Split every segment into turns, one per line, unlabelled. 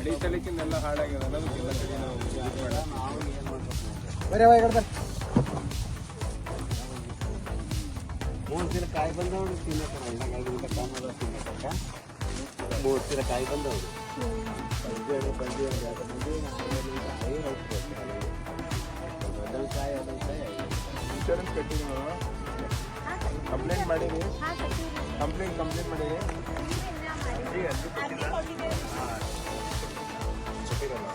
ಅಡಿ ಸಲಿಕ್ಕಿಂದೆಲ್ಲ ಹಾಳಾಗ್ಯದ ಅನ್ನೋದಕ್ಕಿಂತ ಕಡೆ ನಾವು ಇದು ಮಾಡೋಣ.
ಏನು ಮಾಡ್ಬೇಕು
ಬರೀ ಬರ್ತಾರೆ
ಮೂರು ದಿನ ಕಾಯಿ ಬಂದವಳು ತಿನ್ನಕ್ಕ ಹಿಂಗಾಗಿ ಮಾಡೋದು ತಿನ್ನಕ್ಕ ಮೂರು ದಿನ ಕಾಯಿ ಬಂದವಳು ಬಂದಿ ಎರಡು ಮಂದಿ ಕಾಯಿ ಅದೊಂದು ಕಾಯಿ ಅದೊಂದು ಕಾಯಿ
ಇನ್ಶೂರೆನ್ಸ್ ಕಂಪ್ಲೇಂಟ್ ಮಾಡೀವಿ ಕಂಪ್ಲೇಂಟ್ ಕಂಪ್ಲೇಂಟ್ ಮಾಡೀವಿ ಈಗ ಅರ್ಜಿ ಕೊಟ್ಟಿಲ್ಲ. ಕೊಟ್ಟಿರಲ್ಲ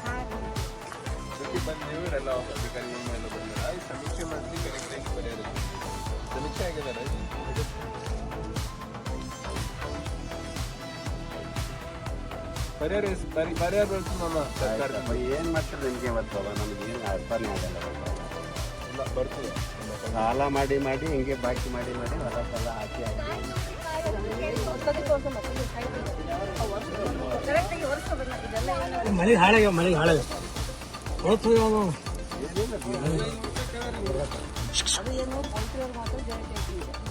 ಬಂದು ಅಧಿಕಾರಿಗಳ ಬಂದಿಲ್ಲ ಈ ಸಮೀಕ್ಷೆ ಸಮೀಕ್ಷೆ ಪರಿಹಾರ ಪರಿಹಾರ ನಮ್ಮ ಸರ್ಕಾರ
ಏನು ಮಾಡ್ತಾರೆ ನಿಮಗೆ ನಮ್ಗೆ ಏನು ಅರ್ಥನೇ ಆಗಲ್ಲ
ಇಲ್ಲ, ಬರ್ತದೆ
ಸಾಲ ಮಾಡಿ ಮಾಡಿ ಹಿಂಗೆ. ಬಾಕಿ ಮಾಡಿ ಮಾಡಿ ಹೊಲ ಸಾಲ
ಮಳೆಗೆ ಹಾಳಾಗ್ಯಾವ ಮಳೆಗೆ ಹಾಳಾಗ್ಯಾವ ಹೊತ್ತು ಹೋಗ್ಯಾವ ಅವು.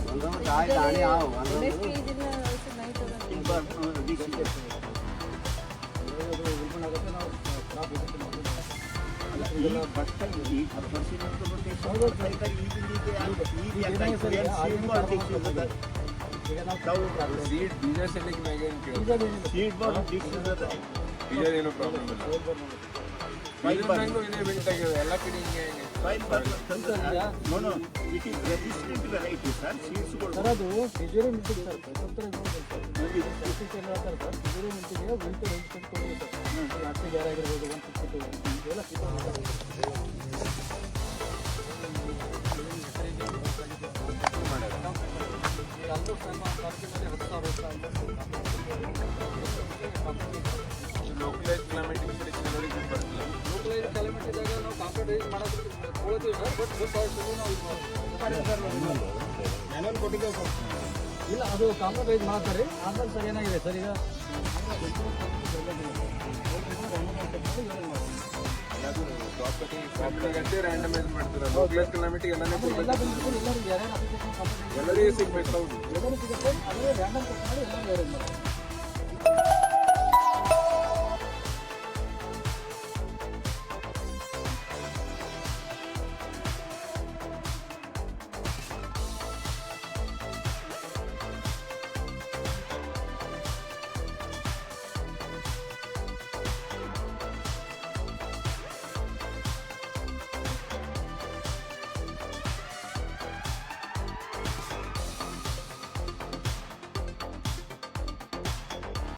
ಒಂದೊಂದು ಕಾಯಿ ದಾಣಿ ಆವು ಒಂದೊಂದು
ಸೀಟ್ ಬೀಜ ಸೆಲ್ಲಿಗೆ ಮ್ಯಾಗ ಬೀಜ ಏನು ಪ್ರಾಬ್ಲಮ್ ಇಲ್ಲ ಮ್ಯಾಗೂ ಇದೇ ಬೆಂಟ್ ಆಗಿದೆ ಎಲ್ಲ ಕಡೆ ಹಿಂಗೆ
ಸರ್ ಅದು ತಿಜೋರಿ ಮಿಂಟಿಗೆ ಸರ್ ತಿಜೋರಿ ಮಿಂಟಿಗೆ ವಿಂಟು ರೆಜಿಸ್ಟರ್ ಕೊಡೋದು ಸರ್ ಹತ್ತು ಗ್ಯಾರ ಆಗಿರ್ಬೋದು ಒನ್ ಫಿಫ್ಟಿ ಟು ಸಾವಿರ
ಲೋಕಲೈಸ್ ಕ್ಲೈಮೇಟಿಕ್ ನೋಡಿ ಬರ್ತಿಲ್ಲ
ಲೋಕಲೈಸ್ ಕ್ಲೈಮೇಟ್ ಇದ್ದಾಗ ನಾವು ಕಾಂಕ್ರೀಟ್ ಯೂಸ್ ಮಾಡೋದು ಸರ್ ಬಟ್ ಸ್ವಲ್ಪ ನಾವು ಯೂಸ್ ಮಾಡ್ತೀವಿ ಇಲ್ಲ ಅದು ಕಾಂಪ್ರಮೈಸ್ ಮಾಡ್ತಾರೆ. ಆಮೇಲೆ ಸರ್ ಏನಾಗಿದೆ ಸರ್ ಈಗ?
ಎಲ್ಲರಿಗೂ ಸಿಗ್ಬೇಕು ಹೌದು.
ಎಲ್ಲರೂ ಸಿಗುತ್ತೆ ಅದೇ ರ್ಯಾಂಡಮ್ ಕೊಟ್ಟು ಮಾಡಿ ಎಲ್ಲರೂ ಯಾರು ಮಾಡ್ತಾರೆ